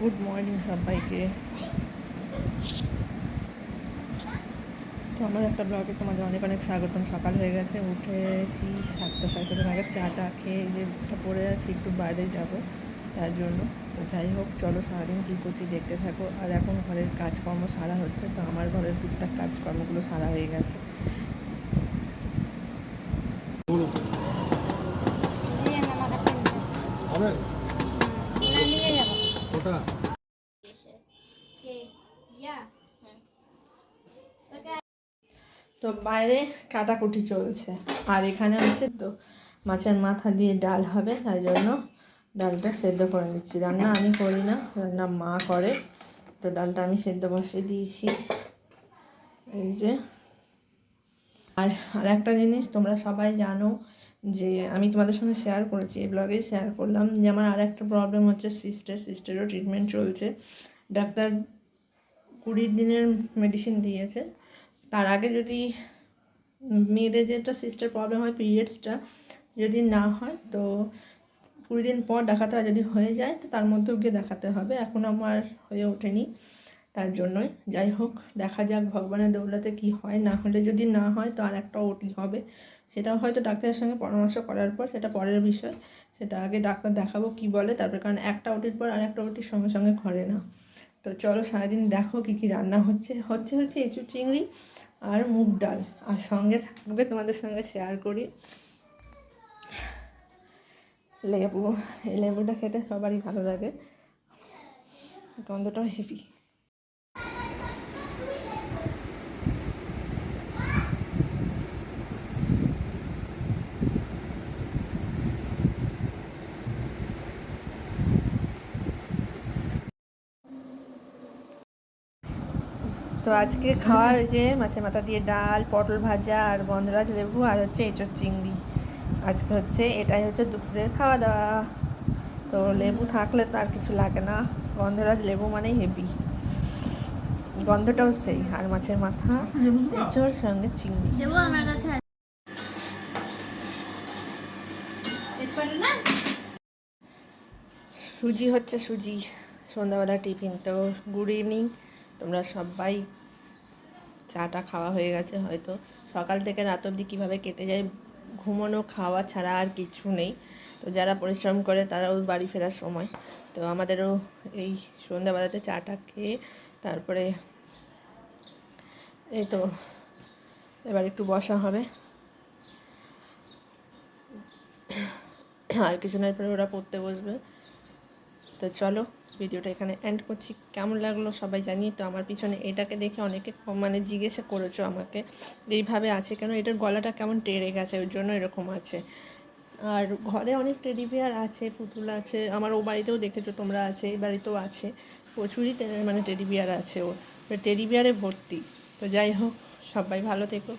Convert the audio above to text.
Good morning সবাইকে। তো আমার একটা ব্লগে তোমাদের অনেক অনেক স্বাগতম। সকাল হয়ে গেছে, উঠেছি সাতটা সাড়ে সাতটা নাগাদ। চাটা খেয়ে যে একটা পড়ে আছি, একটু বাইরে যাব তার জন্য। তো যাই হোক, চলো সারাদিন কী করছি দেখতে থাকো। আর এখন ঘরের কাজকর্ম সারা হচ্ছে, তো আমার ঘরের টুকটাক কাজকর্মগুলো সারা হয়ে গেছে। নিয়ে না আমার কাছে নিয়ে হবে না নিয়ে যাব তো বাইরে কাটাকুটি চলছে। আর এখানে হচ্ছে তো মাছের মাথা দিয়ে ডাল হবে, তাই জন্য ডালটা সেদ্ধ করে নিচ্ছি। রান্না আমি করি না, রান্না মা করে। তো ডালটা আমি সেদ্ধ বসিয়ে দিয়েছি। এই যে। আর আর একটা জিনিস তোমরা সবাই জানো যে আমি তোমাদের সঙ্গে শেয়ার করেছি, এই ব্লগেই শেয়ার করলাম যে আমার আর একটা প্রবলেম হচ্ছে সিস্টার সিস্টারও ট্রিটমেন্ট চলছে। ডাক্তার কুড়ি দিনের মেডিসিন দিয়েছে। তার আগে যদি মেয়েদের যেটা সিস্টার প্রবলেম হয় পিরিয়ডসটা যদি না হয় তো কুড়ি দিন পর হয় যদি হয়ে যায় তো তার মধ্যেও গিয়ে দেখাতে হবে। এখন আমার হয়ে ওঠেনি তার জন্যই। যাই হোক, দেখা যাক ভগবানের দৌলতে কি হয়। না হলে যদি না হয় তো আর একটা ওটি হবে। সেটাও হয়তো ডাক্তারের সঙ্গে পরামর্শ করার পর, সেটা পরের বিষয়। সেটা আগে ডাক্তার দেখাবো কি বলে, তারপরে কারণ একটা ওটির পর আর একটা ওটির সঙ্গে সঙ্গে ঘরে না তো চলো সারাদিন দেখো কী কী রান্না হচ্ছে। হচ্ছে হচ্ছে এঁচুর চিংড়ি আর মুগ ডাল। আর সঙ্গে থাকবে তোমাদের সঙ্গে শেয়ার করি। লেবু। এই লেবুটা খেতে সবারই ভালো লাগে। গন্ধটাও হেভি তো আজকে খাওয়ার যে মাছের মাথা দিয়ে ডাল পটল ভাজা আর গন্ধরাজ লেবু আর হচ্ছে এঁচোর চিংড়ি। আজকে হচ্ছে এটাই হচ্ছে দুপুরের খাওয়া দাওয়া তো লেবু থাকলে তো আর কিছু লাগে না। গন্ধরাজ লেবু মানেই হেভি। গন্ধটাও সেই আর মাছের মাথা এঁচোর সঙ্গে চিংড়ি। সুজি হচ্ছে সুজি। সন্ধ্যাবেলা টিফিন তো গুড ইভিনিং তোমরা সবাই চাটা খাওয়া হয়ে গেছে হয়তো। সকাল থেকে রাত অবধি কীভাবে কেটে যায়, ঘুমানো খাওয়া ছাড়া আর কিছু নেই। তো যারা পরিশ্রম করে তারাও বাড়ি ফেরার সময়। তো আমাদেরও এই সন্ধ্যাবেলাতে চাটা খেয়ে তারপরে এই তো এবার একটু বসা হবে। আর কিছুদিনের পরে ওরা পড়তে বসবে। তো চলো ভিডিওটা এখানে এন্ড করছি। কেমন লাগল সবাই জানি তো আমার পিছনে এটাকে দেখে অনেকে মানে জিজ্ঞাসা করেছ আমাকে এইভাবে আছে কেন? এটার গলাটা কেমন টেরে গেছে ওর জন্য এরকম আছে। আর ঘরে অনেক টেডি বিয়ার আছে, পুতুল আছে, আমার ও বাড়িতেও দেখেছ তোমরা আছে, এই বাড়িতেও আছে। প্রচুরই মানে টেডি বিয়ার আছে ও টেডি বিয়ারে ভর্তি। তো যাই হোক, সবাই ভালো থেকো।